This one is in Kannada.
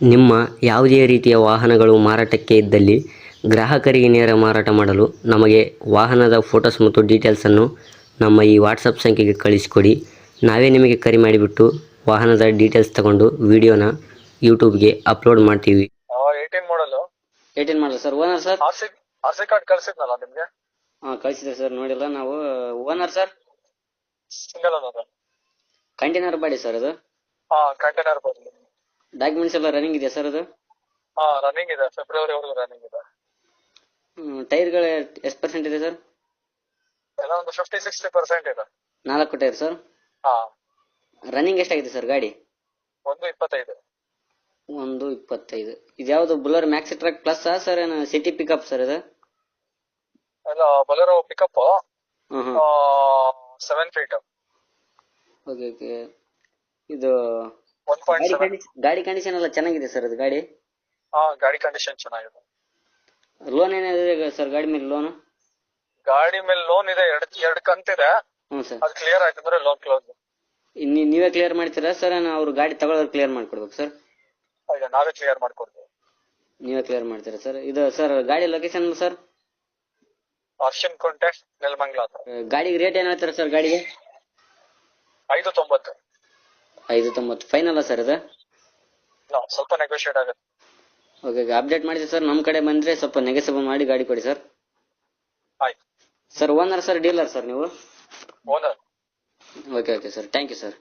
ನಿಮ್ಮ ಯಾವುದೇ ರೀತಿಯ ವಾಹನಗಳು ಮಾರಾಟಕ್ಕೆ ಇದ್ದಲ್ಲಿ ಗ್ರಾಹಕರಿಗೆ ನೇರ ಮಾರಾಟ ಮಾಡಲು ನಮಗೆ ವಾಹನದ ಫೋಟೋಸ್ ಮತ್ತು ಡೀಟೇಲ್ಸನ್ನು ನಮ್ಮ ಈ ವಾಟ್ಸಪ್ ಸಂಖ್ಯೆಗೆ ಕಳಿಸಿಕೊಡಿ. ನಾವೇ ನಿಮಗೆ ಕರೆ ಮಾಡಿಬಿಟ್ಟು ವಾಹನದ ಡೀಟೇಲ್ಸ್ ತಗೊಂಡು ವಿಡಿಯೋನ ಯೂಟ್ಯೂಬ್ಗೆ ಅಪ್ಲೋಡ್ ಮಾಡ್ತೀವಿ. ಏಯ್ಟೀನ್ ಮಾಡಲು ಏಯ್ಟೀನ್ ಮಾಡಲ್ಲ sir. Owner sir? R C R C card ಕಳ್ಸಿದ್ನಲ್ಲ ನಿಮ್ಗೆ? ಹಾಂ ಕಳಿಸಿದೆ ಸರ್. ನೋಡಿಲ್ಲ ನಾವು. Owner sir? ಸಿಂಗಲ್ ಅನ್ನೋದು ಕಂಟೈನರ್ ಬಾಡಿ ಸರ್ ಅದು. ಹಾ ಕಂಟೈನರ್ ಬರಲಿ ಡಾಕ್ಯುಮೆಂಟ್ಸ್ ಎಲ್ಲ ರನ್ನಿಂಗ್ ಇದೆಯಾ ಸರ್ ಅದು? ಹಾ ರನ್ನಿಂಗ್ ಇದೆ. ಫೆಬ್ರವರಿ ಫೆಬ್ರವರಿವರೆಗೂ ರನ್ನಿಂಗ್ ಇದೆ. ಟೈರ್ಗಳು ಎಷ್ಟು ಪರ್ಸೆಂಟ್ ಇದೆ ಸರ್ ಎಲ್ಲ ಒಂದು ಫಿಫ್ಟಿ ಸಿಕ್ಸ್ಟಿ ಪರ್ಸೆಂಟ್ ಇದೆ. ನಾಲ್ಕು ಟೈರ್ ಸರ್ ಹಾ. ರನ್ನಿಂಗ್ ಎಷ್ಟಾಗಿದೆ ಸರ್ ಗಾಡಿ? ಒಂದು ಇಪ್ಪತ್ತೈದು. ಒಂದು ಇಪ್ಪತ್ತೈದು. ಇದು ಯಾವುದು Bolero Maxx truck plus sir ಏನು ಸಿಟಿ ಪಿಕಪ್ ಸರ್ ಇದು? ಎಲ್ಲ Bolero pickup seven feet okay okay ಇದು ಒನ್ ಪಾಯಿಂಟ್ ಗಾಡಿ ಕಂಡೀಷನ್ ಎಲ್ಲ ಚೆನ್ನಾಗಿದೆ ಸರ್ ಅದು ಗಾಡಿ? ಹಾ ಗಾಡಿ ಕಂಡೀಷನ್ ಚೆನ್ನಾಗಿದೆ. ಲೋನ್ ಏನಿದೆ ಸರ್ ಗಾಡಿ ಮೇಲೆ ಲೋನ್ ಗಾಡಿ ಮೇಲೆ ಲೋನ್ ಇದೆ ಎರಡ್ ಎರಡ್ ಕಂತಿದೆ ಹ್ಞೂ ಸರ್ ಅದು ಕ್ಲಿಯರ್ ಆಯ್ತಂದ್ರೆ ಲೋನ್ ಕ್ಲೋಸ್ ನೀವೇ ಕ್ಲಿಯರ್ ಮಾಡ್ತೀರಾ ಸರ್ ನಾನು ಅವ್ರು ಗಾಡಿ ತಗೊಳ್ಳೋರು ಕ್ಲಿಯರ್ ಮಾಡ್ಕೊಡ್ಬೇಕು ಸರ್ ಈಗ ನಾವೇ ಕ್ಲಿಯರ್ ಮಾಡ್ಕೊಡ್ತೀವಿ. ನೀವೇ ಕ್ಲಿಯರ್ ಮಾಡ್ತೀರಾ ಸರ್ ಇದು ಸರ್ ಗಾಡಿ location sir option contact Nelamangala ಹತ್ರ. ಗಾಡಿಗೆ ರೇಟ್ ಏನು ಹೇಳ್ತಾರೆ ಸರ್ ಗಾಡಿಗೆ? ಐದು ತೊಂಬತ್ತು. ಐದು ತೊಂಬತ್ತು ಫೈನಲ್ಲ ಸರ್ ಇದು ಇಲ್ಲ, ಸ್ವಲ್ಪ ನೆಗೋಷಿಯೇಟ್ ಆಗುತ್ತೆ. ಓಕೆ ಅಪ್ಡೇಟ್ ಮಾಡಿಸಿ ಸರ್ ನಮ್ಮ ಕಡೆ ಬಂದ್ರೆ ಸ್ವಲ್ಪ ನೆಗೆಸಬ ಮಾಡಿ ಗಾಡಿ ಕೊಡಿ ಸರ್ ಆಯ್ತು. Sir owner sir dealer sir ನೀವು? Owner okay okay sir thank you sir